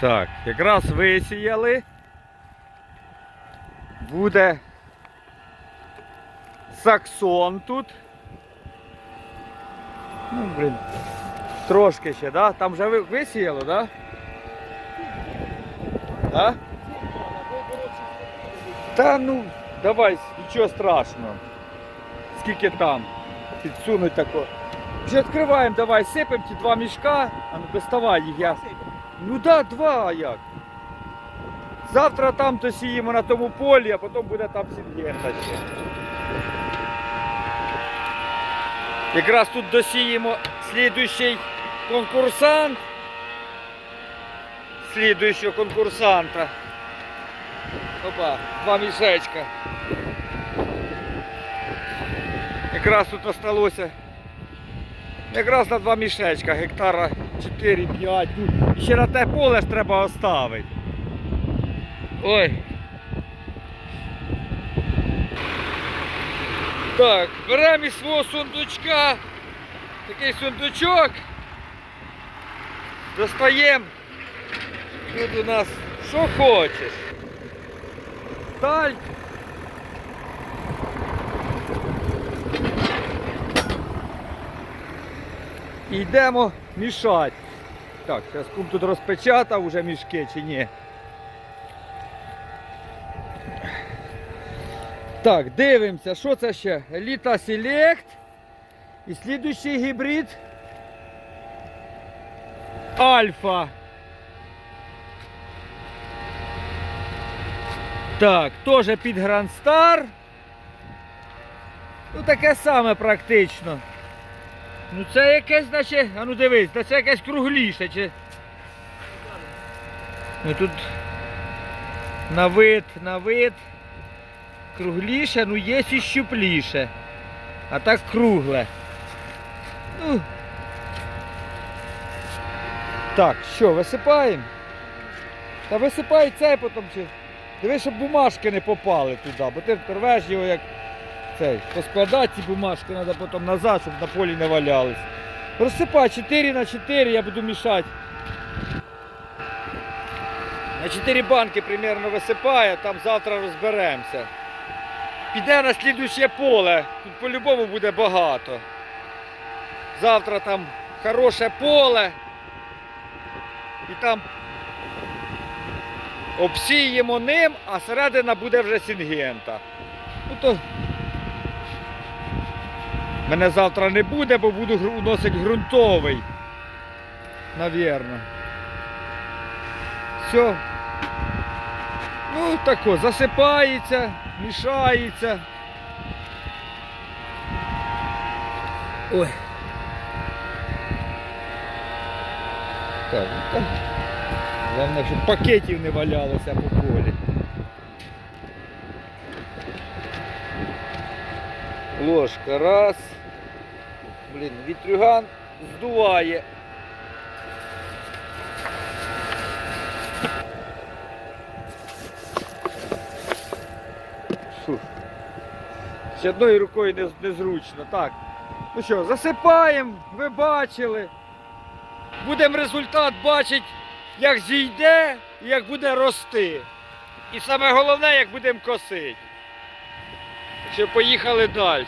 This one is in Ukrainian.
Так, якраз висіяли. Буде саксон тут. Ну, блін. Трошки ще, да? Там вже ви- висіяло, да? Да? Та ну, давай, нічого страшного. Скільки там? Підсунуть тако. Вже відкриваємо, давай, сипемо ті два мішка, а ну доставай їх я. Ну да, два а як. Завтра там то сіємо на тому полі, а потім буде там сінгента ще. Якраз тут досіємо слідуючий конкурсант. Слідуючого конкурсанта. Опа, два мішечка. Якраз тут осталося. Якраз на два мішечка, гектара 4-5. Ну, ще на те поле ж треба оставити. Ой. Так, беремо із свого сундучка. Такий сундучок. Достаємо. Тут у нас що хочеш. Таль. Йдемо мішати. Так, зараз кум тут розпечатав уже мішки чи ні. Так, дивимося, що це ще? Еліта Select. І слідуючий гібрид. Альфа. Так, теж під Star. Ну таке саме практично. Ну це якесь, наче, а ну дивись, це якесь кругліше чи. Ну тут на вид, на вид. Кругліше, ну є і щупліше. А так кругле. Ну. Так, що, висипаємо? Та висипай цей потім. Дивись, щоб бумажки не попали туди, бо ти рвеш його як цей. Поскладати ці бумажки треба потім назад, щоб на полі не валялись. Розсипай 4 на 4, я буду мішати. На 4 банки примерно висипає, там завтра розберемося. Піде на слідуюче поле, тут по-любому буде багато. Завтра там хороше поле. І там обсіємо ним, а середина буде вже сінгента. Ну то мене завтра не буде, бо буду вносити ґрунтовий. Навірно. Все. Ну тако, засипається, мішається. Ой. Так, там. Головне, щоб пакетів не валялося по полі. Ложка раз. Блін, вітрюган здуває. Ще одною рукою не- незручно. Так. Ну що, засипаємо, ви бачили. Будемо результат бачити, як зійде і як буде рости. І саме головне, як будемо косити. Що поїхали далі.